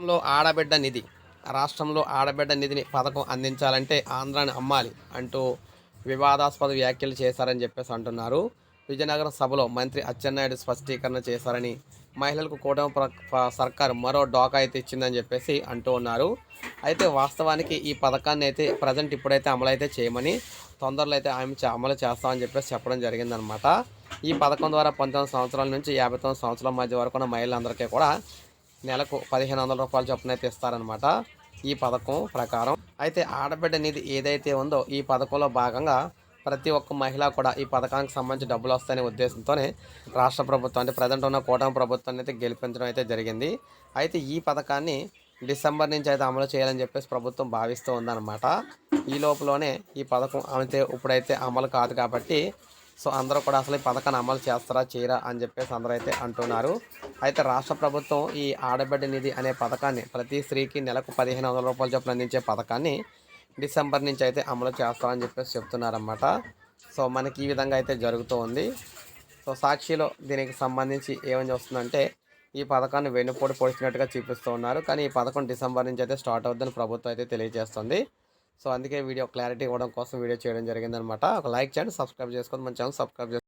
రాష్ట్రంలో ఆడబిడ్డ నిధి రాష్ట్రంలో ఆడబిడ్డ నిధిని పథకం అందించాలంటే ఆంధ్రాని అమ్మాలి అంటూ వివాదాస్పద వ్యాఖ్యలు చేశారని చెప్పేసి అంటున్నారు. విజయనగరం సభలో మంత్రి అచ్చెన్నాయుడు స్పష్టీకరణ చేశారని మహిళలకు కూటమి ప్ర- సర్కార్ మరో డోకా అయితే ఇచ్చిందని చెప్పేసి అంటూ ఉన్నారు. అయితే వాస్తవానికి ఈ పథకాన్ని అయితే ప్రజెంట్ ఇప్పుడైతే అమలు అయితే చేయమని తొందరలో అయితే ఆమె అమలు చేస్తామని చెప్పేసి చెప్పడం జరిగిందనమాట ఈ పథకం ద్వారా పంతొమ్మిది సంవత్సరాల నుంచి యాభై తొమ్మిది సంవత్సరాల మధ్య వరకు ఉన్న మహిళలందరికీ కూడా నెలకు పదిహేను వందల రూపాయలు చొప్పున అయితే ఇస్తారనమాట ఈ పథకం ప్రకారం. అయితే ఆడబిడ్డ నిధి ఏదైతే ఉందో ఈ పథకంలో భాగంగా ప్రతి ఒక్క మహిళ కూడా ఈ పథకానికి సంబంధించి డబ్బులు వస్తాయనే ఉద్దేశంతోనే రాష్ట్ర ప్రభుత్వం అంటే ప్రజెంట్ ఉన్న కూటమి ప్రభుత్వాన్ని అయితే గెలిపించడం అయితే జరిగింది. అయితే ఈ పథకాన్ని డిసెంబర్ నుంచి అయితే అమలు చేయాలని చెప్పేసి ప్రభుత్వం భావిస్తూ ఉందన్నమాట. ఈ లోపలనే ఈ పథకం అయితే ఇప్పుడైతే అమలు కాదు కాబట్టి సో అందరూ కూడా అసలు ఈ పథకాన్ని అమలు చేస్తారా చేయరా అని చెప్పేసి అందరూ అయితే అంటున్నారు. అయితే రాష్ట్ర ప్రభుత్వం ఈ ఆడబిడ్డ నిధి అనే పథకాన్ని ప్రతి స్త్రీకి నెలకు పదిహేను వందల రూపాయలు చొప్పున అందించే పథకాన్ని డిసెంబర్ నుంచి అయితే అమలు చేస్తామని చెప్పేసి చెప్తున్నారన్నమాట. సో మనకి ఈ విధంగా అయితే జరుగుతూ ఉంది. సో సాక్షిలో దీనికి సంబంధించి ఏమని చూస్తుందంటే ఈ పథకాన్ని వెన్నుపోటు పొడిచినట్టుగా చూపిస్తూ ఉన్నారు. కానీ ఈ పథకం డిసెంబర్ నుంచి అయితే స్టార్ట్ అవుతుందని ప్రభుత్వం అయితే తెలియజేస్తుంది. సో అందుకే వీడియో క్లారిటీ ఇవ్వడం కోసం వీడియో చేయడం జరిగిందనమాట. ఒక లైక్ చేయండి సబ్స్క్రైబ్ చేసుకోండి. మన ఛానల్ సబ్స్క్రైబ్ చేసుకోండి.